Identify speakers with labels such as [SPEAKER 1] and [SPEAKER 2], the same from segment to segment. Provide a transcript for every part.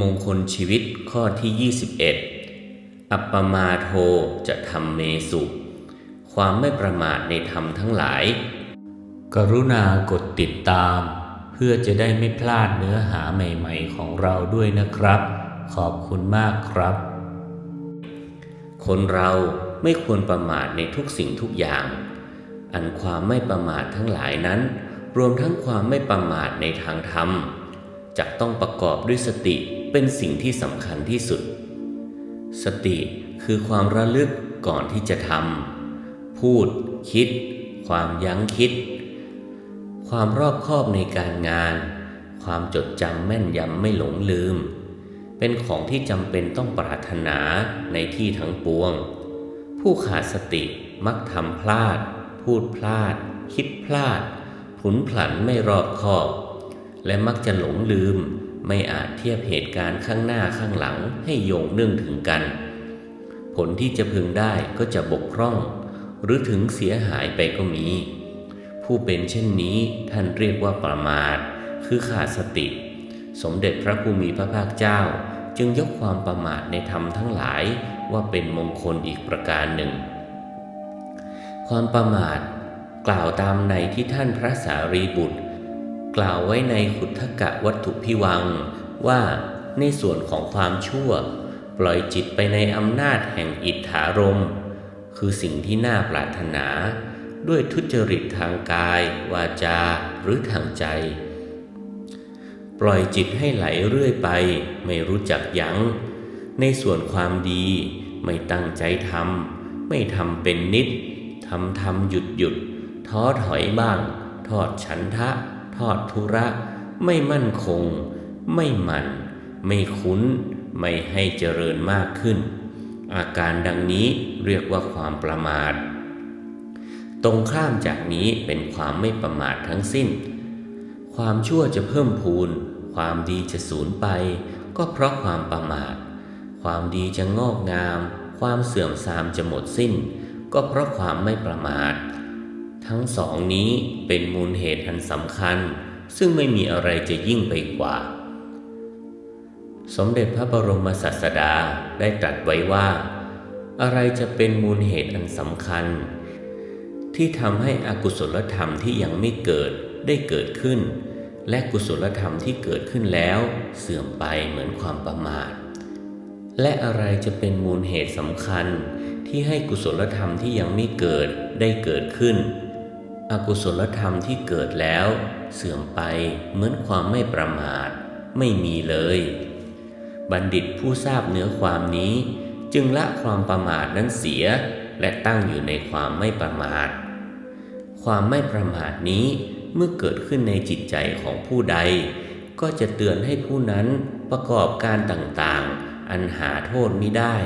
[SPEAKER 1] มงคลชีวิตข้อที่ 21 อัปปมาโทจะทำเมสุ ความไม่ประมาทในธรรมทั้งหลาย กรุณากดติดตาม เพื่อจะได้ไม่พลาดเนื้อหาใหม่ๆของเราด้วยนะครับ ขอบคุณมากครับ คนเราไม่ควรประมาทในทุกสิ่งทุกอย่าง อันความไม่ประมาททั้งหลายนั้น รวมทั้งความไม่ประมาทในทางธรรมจะต้องประกอบด้วยสติ เป็นสิ่งที่สำคัญที่สุด สติคือความระลึกก่อนที่จะทำพูด คิด ความยั้งคิด ความรอบคอบในการงาน ความจดจำแม่นยำไม่หลงลืม เป็นของที่จำเป็นต้องปรารถนาในที่ทั้งปวง ผู้ขาดสติมักทำพลาด พูดพลาด คิดพลาดผุนผันไม่รอบคอบ และมักจะหลงลืม ไม่อาจเทียบเหตุการณ์ข้างหน้าข้างหลังให้โยงเนื่องถึงกัน ผลที่จะพึงได้ก็จะบกพร่อง หรือถึงเสียหายไปก็มี ผู้เป็นเช่นนี้ท่านเรียกว่าประมาท คือขาดสติ สมเด็จพระภูมิพระภาคเจ้า จึงยกความประมาทในธรรมทั้งหลายว่าเป็นมงคลอีกประการหนึ่ง ความประมาทกล่าวตามในที่ท่านพระสารีบุตร กล่าวไว้ในขุทธกะวัตถุพิวัง ว่าในส่วนของความชั่ว ปล่อยจิตไปในอำนาจแห่งอิทธารม คือสิ่งที่น่าปรารถนา ด้วยทุจริตทางกาย วาจาหรือทางใจ ปล่อยจิตให้ไหลเรื่อยไป ไม่รู้จักยัง้ง ในส่วนความดีไม่ตั้งใจทำไม่ทำเป็นนิดทำทำหยุดหยุดท้อถอยบ้าง ทอดฉันทะ ทอดทุระ ไม่มั่นคง ไม่มัน ไม่คุ้น ไม่ให้เจริญมากขึ้น อาการดังนี้เรียกว่าความประมาท ตรงข้ามจากนี้เป็นความไม่ประมาททั้งสิ้น ความชั่วจะเพิ่มพูน ความดีจะสูญไป ก็เพราะความประมาท ความดีจะงอกงาม ความเสื่อมทรามจะหมดสิ้น ก็เพราะความไม่ประมาท ทั้งสองนี้เป็นมูลเหตุอันสำคัญ ซึ่งไม่มีอะไรจะยิ่งไปกว่า สมเด็จพระบรมศาสดาได้ตรัสไว้ว่า อะไรจะเป็นมูลเหตุอันสำคัญ ที่ทำให้อกุศลธรรมที่ยังไม่เกิดได้เกิดขึ้น และกุศลธรรมที่เกิดขึ้นแล้ว เสื่อมไปเหมือนความประมาท และอะไรจะเป็นมูลเหตุสำคัญที่ให้กุศลธรรมที่ยังไม่เกิดได้เกิดขึ้น อกุศลธรรมที่เกิดแล้ว เสื่อมไปเหมือนความไม่ประมาท ไม่มีเลย บัณฑิตผู้ทราบเนื้อความนี้ จึงละความประมาทนั้นเสียและตั้งอยู่ในความไม่ประมาท ความไม่ประมาทนี้เมื่อเกิดขึ้นในจิตใจของผู้ใด ก็จะเตือนให้ผู้นั้นประกอบการต่างๆ อันหาโทษไม่ได้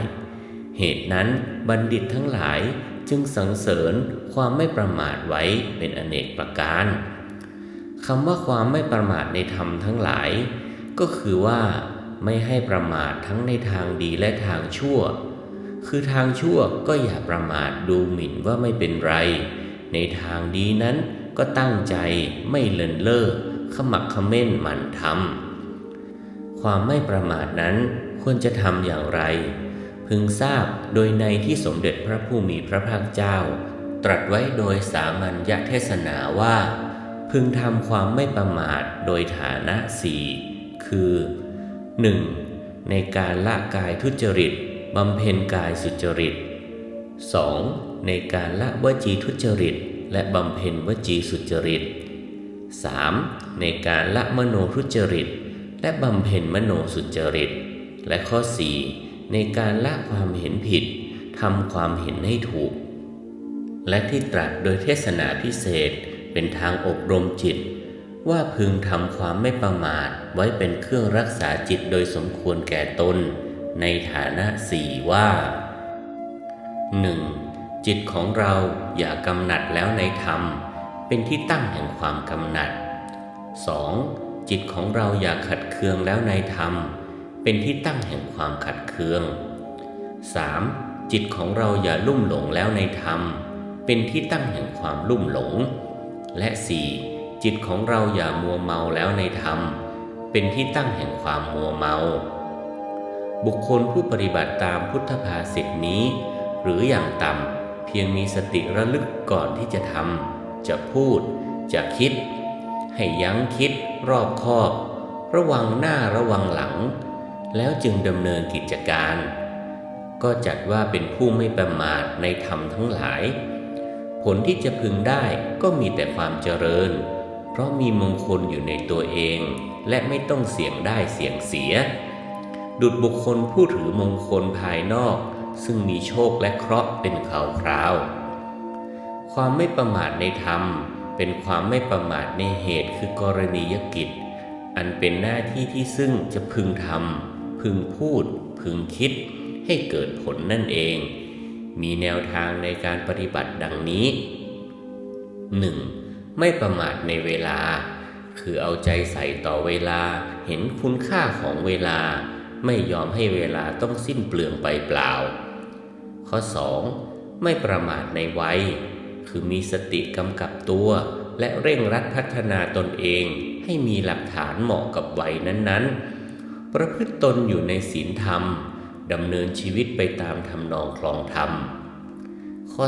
[SPEAKER 1] เหตุนั้นบัณฑิตทั้งหลาย จึงสังเสริญความไม่ประมาทไว้เป็นอเนกประการคำว่าความไม่ประมาทในธรรมทั้งหลาย ก็คือว่าไม่ให้ประมาททั้งในทางดีและทางชั่ว คือทางชั่วก็อย่าประมาทดูหมิ่นว่าไม่เป็นไร ในทางดีนั้นก็ตั้งใจไม่เลินเล่อขมักขม้นหมั่นทำความไม่ประมาทนั้นควรจะทำอย่างไร พึงทราบโดยในที่สมเด็จพระผู้มีพระภาคเจ้า ตรัสไว้โดยสามัญญเทศนาว่า พึงทำความไม่ประมาทโดยฐานะสี่คือ 1. ในการละกายทุจริตบำเพ็ญกายสุจริต 2. ในการละวจีทุจริต และบำเพ็ญวจีสุจริต 3. ในการละมโนทุจริต และบำเพ็ญมโนสุจริต และข้อ 4. ในการละความเห็นผิดทำความเห็นให้ถูก และที่ตรัสโดยเทศนาพิเศษเป็นทางอบรมจิต ว่าพึงทำความไม่ประมาทไว้เป็นเครื่องรักษาจิตโดยสมควรแก่ตน ในฐานะสี่ว่า 1. จิตของเราอย่ากำหนัดแล้วในธรรม เป็นที่ตั้งแห่งความกำหนัด 2. จิตของเราอย่าขัดเคืองแล้วในธรรมเเป็นที่ตั้งแห่งความขัดเคือง 3. จิตของเราอย่าลุ่มหลงแล้วในธรรม เป็นที่ตั้งแห่งความลุ่มหลง และ 4. จิตของเราอย่ามัวเมาแล้วในธรรม เป็นที่ตั้งแห่งความมัวเมา บุคคลผู้ปฏิบัติตามพุทธภาษิตนี้ หรืออย่างต่ำเพียงมีสติระลึกก่อนที่จะทำจะพูด จะคิด ให้ยั้งคิดรอบคอบ ระวังหน้าระวังหลัง แล้วจึงดำเนินกิจการ ก็จัดว่าเป็นผู้ไม่ประมาทในธรรมทั้งหลาย ผลที่จะพึงได้ก็มีแต่ความเจริญ เพราะมีมงคลอยู่ในตัวเอง และไม่ต้องเสี่ยงได้เสี่ยงเสีย ดุดบุคคลผู้ถือมงคลภายนอก ซึ่งมีโชคและเคราะห์เป็นข่าวคราว ความไม่ประมาทในธรรม เป็นความไม่ประมาทในเหตุคือกรณียกิจ อันเป็นหน้าที่ที่ซึ่งจะพึงทำ พึงพูด พึงคิด ให้เกิดผลนั่นเอง มีแนวทางในการปฏิบัติดังนี้ 1. ไม่ประมาทในเวลา คือเอาใจใส่ต่อเวลา เห็นคุณค่าของเวลา ไม่ยอมให้เวลาต้องสิ้นเปลืองไปเปล่า ข้อ 2. ไม่ประมาทในวัย คือมีสติกำกับตัว และเร่งรัดพัฒนาตนเองให้มีหลักฐานเหมาะกับวัยนั้นๆ ประพฤติตนอยู่ในศีลธรรมดำเนินชีวิตไปตามทำนองคลองธรรม ข้อ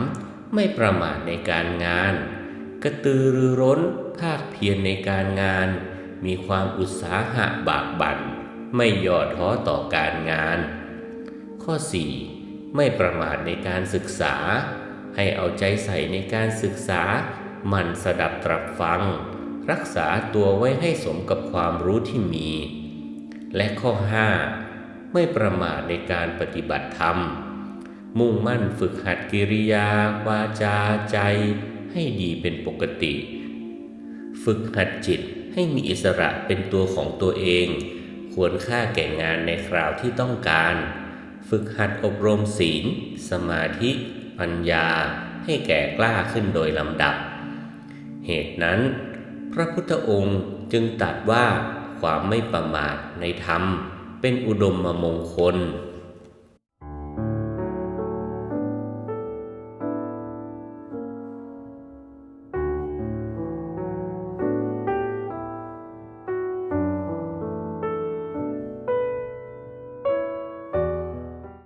[SPEAKER 1] 3. ไม่ประมาทในการงาน กระตือรือร้นภาคเพียรในการงาน มีความอุตสาหะบากบั่น ไม่ย่อท้อต่อการงาน ข้อ 4. ไม่ประมาทในการศึกษา ให้เอาใจใส่ในการศึกษา มันสดับตรับฟัง รักษาตัวไว้ให้สมกับความรู้ที่มี และข้อ 5. ไม่ประมาทในการปฏิบัติธรรม มุ่งมั่นฝึกหัดกิริยา วาจาใจ ให้ดีเป็นปกติ ฝึกหัดจิตให้มีอิสระเป็นตัวของตัวเอง ควรค่าแก่งานในคราวที่ต้องการ ฝึกหัดอบรมศีล สมาธิ ปัญญา ให้แก่กล้าขึ้นโดยลำดับ เหตุนั้น พระพุทธองค์จึงตรัสว่า ความไม่ประมาทในธรรม เป็นอุดมมงคล